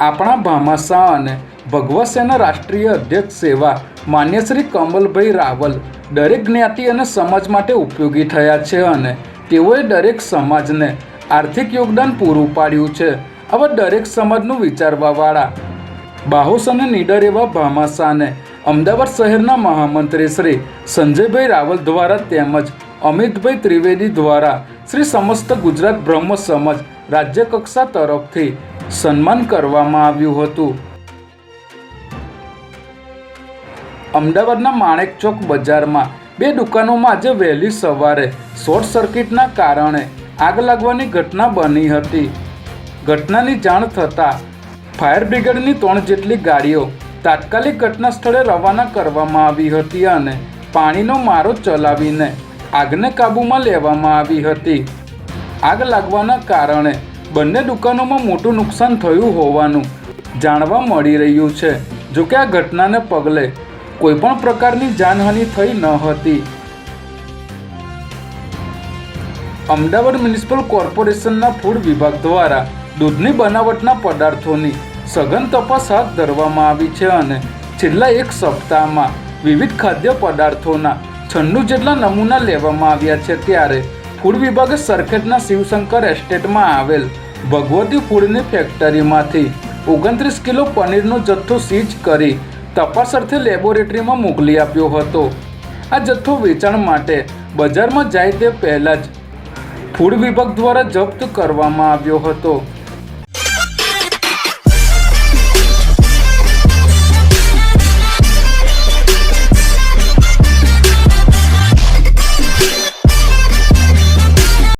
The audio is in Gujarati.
આપણા ભામાસા અને ભગવત સેના રાષ્ટ્રીય અધ્યક્ષ સેવા માન્ય શ્રી કમલભાઈ રાવલ દરેક જ્ઞાતિ અને સમાજ માટે ઉપયોગી થયા છે અને તેઓએ દરેક સમાજને આર્થિક યોગદાન પૂરું પાડ્યું છે. આવા દરેક સમાજનું વિચારવાવાળા બાહોસ અને નીડર એવા ભામાસાને અમદાવાદ શહેરના મહામંત્રી શ્રી સંજયભાઈ રાવલ દ્વારા તેમજ અમિતભાઈ ત્રિવેદી દ્વારા શ્રી સમસ્ત ગુજરાત બ્રહ્મ સમાજ રાજ્ય કક્ષા તરફથી સન્માન કરવામાં આવ્યું હતું. અમદાવાદના માણેક ચોક બજારમાં બે દુકાનોમાં આજે વહેલી સવારે શોર્ટ સર્કિટના કારણે આગ લાગવાની ઘટના બની હતી. ઘટનાની જાણ થતાં ફાયર બ્રિગેડની ત્રણ જેટલી ગાડીઓ તાત્કાલિક ઘટના સ્થળે રવાના કરવામાં આવી હતી અને પાણીનો મારો ચલાવીને આગને કાબૂમાં લેવામાં આવી હતી. આગ લાગવાના કારણે બંને દુકાનોમાં મોટું નુકસાન થયું હોવાનું જાણવા મળી રહ્યું છે. જોકે આ ઘટનાને પગલે કોઈપણ પ્રકારની જાનહાનિ થઈ ન હતી. અમદાવાદ મ્યુનિસિપલ કોર્પોરેશનના ફૂડ વિભાગ દ્વારા દૂધની બનાવટના પદાર્થોની સઘન તપાસ હાથ ધરવામાં આવી છે અને છેલ્લા એક સપ્તાહમાં વિવિધ ખાદ્ય પદાર્થોના છન્નું જેટલા નમૂના લેવામાં આવ્યા છે ત્યારે ફૂડ વિભાગે સરખેજના શિવશંકર એસ્ટેટમાં આવેલ ભગવતી ફૂડની ફેક્ટરીમાંથી ઓગણત્રીસ કિલો પનીરનો જથ્થો સીઝ કરી તપાસ અર્થે લેબોરેટરીમાં મોકલી આપ્યો હતો. આ જથ્થો વેચાણ માટે બજારમાં જાય તે પહેલાં જ ફૂડ વિભાગ દ્વારા જપ્ત કરવામાં આવ્યો હતો.